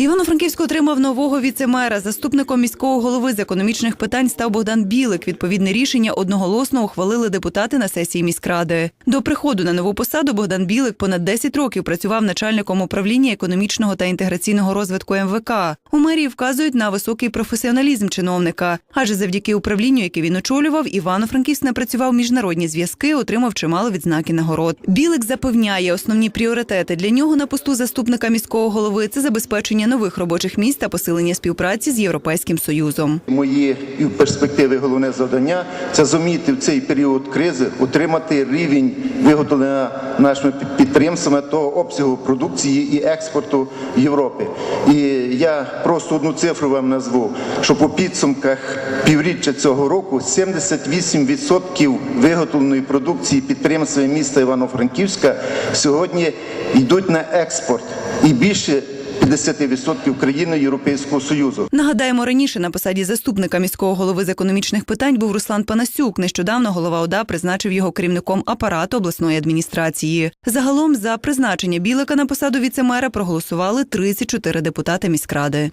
Івано-Франківськ отримав нового віцемера. Заступником міського голови з економічних питань став Богдан Білик. Відповідне рішення одноголосно ухвалили депутати на сесії міськради. До приходу на нову посаду Богдан Білик понад 10 років працював начальником управління економічного та інтеграційного розвитку МВК. У мерії вказують на високий професіоналізм чиновника. Адже завдяки управлінню, яке він очолював, Івано-Франківськ напрацював міжнародні зв'язки, отримав чимало відзнак і нагород. Білик запевняє, основні пріоритети для нього на посту заступника міського голови це забезпечення нових робочих місць та посилення співпраці з Європейським Союзом. Мої перспективі головне завдання це зуміти в цей період кризи утримати рівень виготовлення нашими під- підприємствами того обсягу продукції і експорту Європи. І я просто одну цифру вам назву, що по підсумках півріччя цього року 78% виготовленої продукції підприємствами міста Івано-Франківська сьогодні йдуть на експорт і більше 50% країни Європейського Союзу. Нагадаємо, раніше на посаді заступника міського голови з економічних питань був Руслан Панасюк. Нещодавно голова ОДА призначив його керівником апарату обласної адміністрації. Загалом за призначення Білика на посаду віцемера проголосували 34 депутати міськради.